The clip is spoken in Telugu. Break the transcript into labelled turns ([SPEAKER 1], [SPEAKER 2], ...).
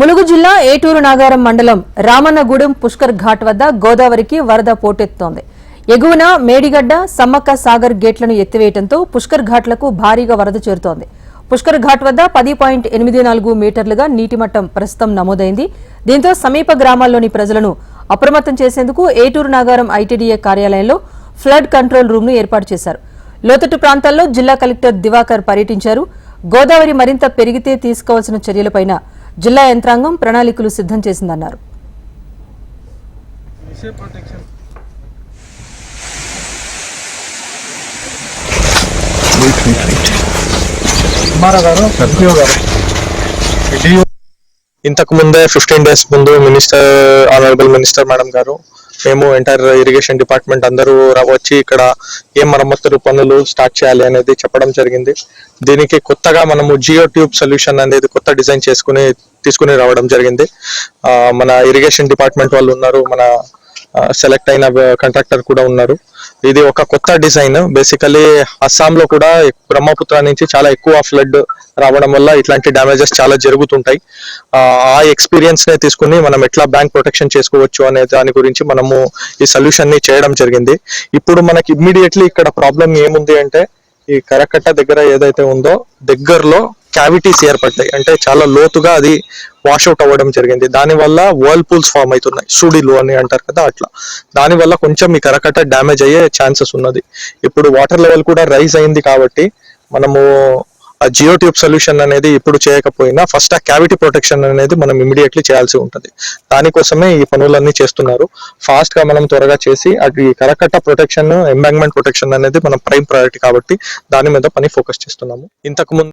[SPEAKER 1] ములుగు జిల్లా ఏటూరు నాగారం మండలం రామన్నగూడెం పుష్కర్ ఘాట్ వద్ద గోదావరికి వరద పోటెత్తుతోంది ఎగువన మేడిగడ్డ సమ్మక్క సాగర్ గేట్లను ఎత్తివేయడంతో పుష్కర్ ఘాట్లకు భారీగా వరద చేరుతోంది. పుష్కర్ ఘాట్ వద్ద పది పాయింట్ ఎనిమిది నాలుగు మీటర్లుగా నీటి మట్టం ప్రస్తుతం నమోదైంది. దీంతో సమీప గ్రామాల్లోని ప్రజలను అప్రమత్తం చేసేందుకు ఏటూరు నాగారం ఐటీడీఏ కార్యాలయంలో ఫ్లడ్ కంట్రోల్ రూమ్ను ఏర్పాటు చేశారు. లోతట్టు ప్రాంతాల్లో జిల్లా కలెక్టర్ దివాకర్ పర్యటించారు. గోదావరి మరింత పెరిగితే తీసుకోవాల్సిన చర్యలపైన జిల్లా యంత్రాంగం ప్రణాళికలు సిద్ధం చేసిందన్నారు.
[SPEAKER 2] ఇంతకు ముందే ఫిఫ్టీన్ డేస్ ముందు మినిస్టర్ ఆనరబుల్ మినిస్టర్ మేడం గారు మేము ఎంటైర్ ఇరిగేషన్ డిపార్ట్మెంట్ అందరూ వచ్చి ఇక్కడ ఏ మరమ్మతులు పనులు స్టార్ట్ చేయాలి అనేది చెప్పడం జరిగింది. దీనికి కొత్తగా మనము జియో ట్యూబ్ సొల్యూషన్ అనేది కొత్త డిజైన్ చేసుకుని తీసుకుని రావడం జరిగింది. ఆ, మన ఇరిగేషన్ డిపార్ట్మెంట్ వాళ్ళు ఉన్నారు మన సెలెక్ట్ అయిన కాంట్రాక్టర్ కూడా ఉన్నారు. ఇది ఒక కొత్త డిజైన్ బేసికలీ అస్సాం లో కూడా బ్రహ్మపుత్ర నుంచి చాలా ఎక్కువ ఫ్లడ్ రావడం వల్ల ఇట్లాంటి డ్యామేజెస్ చాలా జరుగుతుంటాయి. ఆ, ఆ ఎక్స్పీరియన్స్ నే తీసుకుని మనం ఎట్లా బ్యాంక్ ప్రొటెక్షన్ చేసుకోవచ్చు అనే దాని గురించి మనము ఈ సొల్యూషన్ని చేయడం జరిగింది. ఇప్పుడు మనకి ఇమ్మీడియట్లీ ఇక్కడ ప్రాబ్లం ఏముంది అంటే ఈ కరకట్ట దగ్గర ఏదైతే ఉందో దగ్గరలో క్యావిటీస్ ఏర్పడతాయి అంటే చాలా లోతుగా అది వాష్అవుట్ అవ్వడం జరిగింది. దానివల్ల వర్ల్ పూల్స్ ఫామ్ అవుతున్నాయి. సుడిలు అని అంటారు కదా అట్లా. దానివల్ల కొంచెం ఈ కరకట్ట డ్యామేజ్ అయ్యే ఛాన్సెస్ ఉన్నది. ఇప్పుడు వాటర్ లెవెల్ కూడా రైజ్ అయింది కాబట్టి మనము ఆ జియో ట్యూబ్ సొల్యూషన్ అనేది ఇప్పుడు చేయకపోయినా ఫస్ట్ ఆ క్యావిటీ ప్రొటెక్షన్ అనేది మనం ఇమీడియట్లీ చేయాల్సి ఉంటుంది. దానికోసమే ఈ పనులన్నీ చేస్తున్నారు. ఫాస్ట్గా మనం త్వరగా చేసి అటు ఈ కరకట్ట ప్రొటెక్షన్ ఎంబాంగ్మెంట్ ప్రొటెక్షన్ అనేది మనం ప్రైమ్ ప్రయారిటీ కాబట్టి దాని మీద పని ఫోకస్ చేస్తున్నాము. ఇంతకు ముందు